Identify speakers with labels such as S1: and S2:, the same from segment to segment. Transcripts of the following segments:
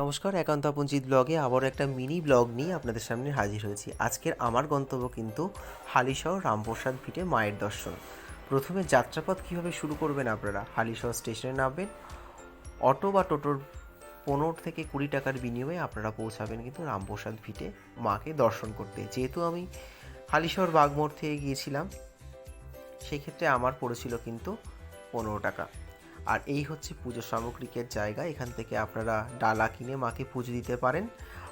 S1: নমস্কার, একান্ত আপনজিৎ ব্লগে আবারও একটা মিনি ব্লগ নিয়ে আপনাদের সামনে হাজির হয়েছি। আজকের আমার গন্তব্য কিন্তু হালিশহর রামপ্রসাদ ভিটে মায়ের দর্শন। প্রথমে যাত্রাপথ কীভাবে শুরু করবেন আপনারা? হালিশহর স্টেশনে নামবেন। অটো বা টোটোর পনেরো থেকে কুড়ি টাকার বিনিময়ে আপনারা পৌঁছাবেন কিন্তু রামপ্রসাদ ভিটে মাকে দর্শন করতে। যেহেতু আমি হালিশহর বাগমোড় থেকে গিয়েছিলাম, সেক্ষেত্রে আমার পড়েছিল কিন্তু পনেরো টাকা। আর এই হচ্ছে পুজো সামগ্রিকের জায়গা। এখান থেকে আপনারা ডালা কিনে মাকে পুজো দিতে পারেন।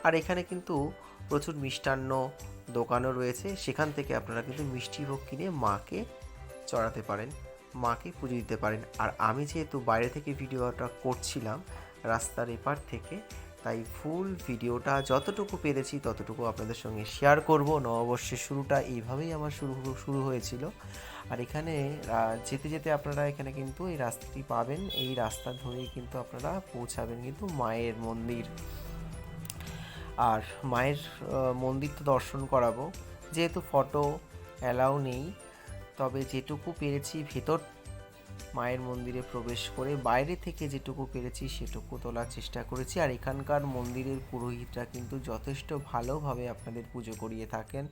S1: আর এখানে কিন্তু প্রচুর মিষ্টান্ন দোকানও রয়েছে। সেখান থেকে আপনারা কিন্তু মিষ্টি ভোগ কিনে মাকে চড়াতে পারেন, মাকে পুজো দিতে পারেন। আর আমি যেহেতু বাইরে থেকে ভিডিওটা করছিলাম, রাস্তার এপার থেকে তাই ফুল ভিডিওটা যতটুকু পেরেছি ততটুকু আপনাদের সঙ্গে শেয়ার করব। নববর্ষের শুরুটা এইভাবেই আমার শুরু শুরু হয়েছিল। আর এখানে যেতে যেতে আপনারা এখানে কিন্তু এই রাস্তাটি পাবেন। এই রাস্তা ধরেই কিন্তু আপনারা পৌঁছাবেন কিন্তু মায়ের মন্দির। আর মায়ের মন্দির তো দর্শন করাবো। যেহেতু ফটো অ্যালাউ নেই, তবে যেটুকু পেরেছি ভেতর মায়ের মন্দিরে প্রবেশ করে বাইরে থেকে যেটুকু পেরেছি সেটুকু তোলার চেষ্টা করেছি। আর এখানকার মন্দিরের পুরোহিতরা কিন্তু যথেষ্ট ভালোভাবে আপনাদের পুজো করিয়ে থাকেন।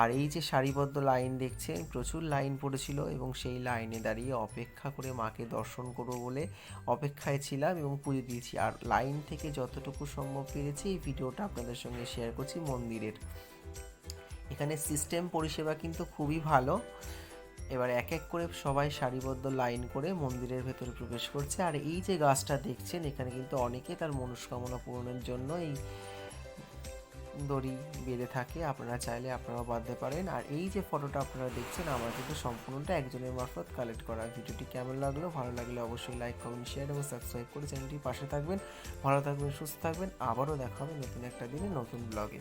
S1: আর এই যে সারিবদ্ধ লাইন দেখছেন, প্রচুর লাইন পড়েছিল এবং সেই লাইনে দাঁড়িয়ে অপেক্ষা করে মাকে দর্শন করব বলে অপেক্ষায় ছিলাম এবং পুজো দিয়েছি। আর লাইন থেকে যতটুকু সম্ভব পেরেছি এই ভিডিওটা আপনাদের সঙ্গে শেয়ার করছি মন্দিরের। এখানে সিস্টেম পরিষেবা কিন্তু খুবই ভালো। এবার এক এক করে সবাই সারিবদ্ধ লাইন করে মন্দিরের ভেতরে প্রবেশ করছে। আর এই যে গাছটা দেখছেন, এখানে কিন্তু অনেকে তার মনস্কামনা পূরণের জন্য এই দড়ি বেঁধে থাকে। আপনারা চাইলে আপনারাও বাঁধতে পারেন। আর এই যে ফটোটা আপনারা দেখছেন, আমার কিন্তু সম্পূর্ণটা একজনের মারফত কালেক্ট করা। ভিডিওটি কেমন লাগল, ভালো লাগলে অবশ্যই লাইক কমেন্ট শেয়ার এবং সাবস্ক্রাইব করে চ্যানেলটির পাশে থাকবেন। ভালো থাকবেন, সুস্থ থাকবেন। আবারও দেখা হবে নতুন একটা দিনে, নতুন ব্লগে